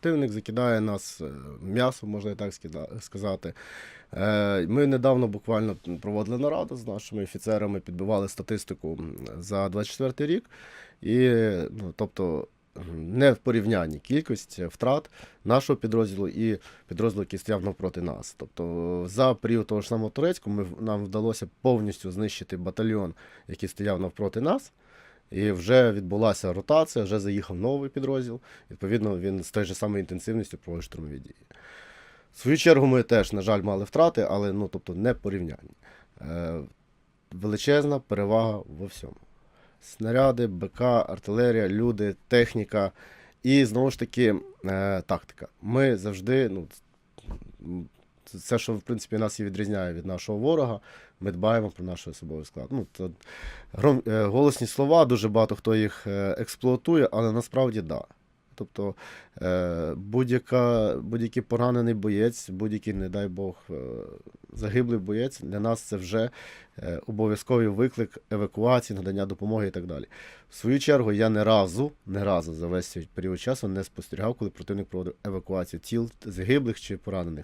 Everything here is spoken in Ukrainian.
противник закидає нас е, м'ясом, можна і так сказати. Е, Ми недавно буквально проводили нараду з нашими офіцерами, підбивали статистику за 24 рік. І, ну, тобто, не в порівнянні кількість втрат нашого підрозділу і підрозділу, який стояв навпроти нас. Тобто, за період того ж самого Турецького ми, нам вдалося повністю знищити батальйон, який стояв навпроти нас. І вже відбулася ротація, вже заїхав новий підрозділ. Відповідно, він з тою ж самою інтенсивністю проводить штурмові дії. В свою чергу ми теж, на жаль, мали втрати, але ну, тобто, не порівнянні. Е, величезна перевага во всьому. Снаряди, БК, артилерія, люди, техніка і знову ж таки е, тактика. Ми завжди, ну, це- що в принципі нас і відрізняє від нашого ворога, ми дбаємо про наш особовий склад. Ну, то, гром, е, голосні слова, дуже багато хто їх е, експлуатує, але насправді да. Тобто е, будь-яка, будь-який поранений боєць, будь-який, не дай Бог, загиблий боєць, для нас це вже обов'язковий виклик евакуації, надання допомоги і так далі. В свою чергу, я не разу, не разу за весь період часу не спостерігав, коли противник проводив евакуацію тіл загиблих чи поранених.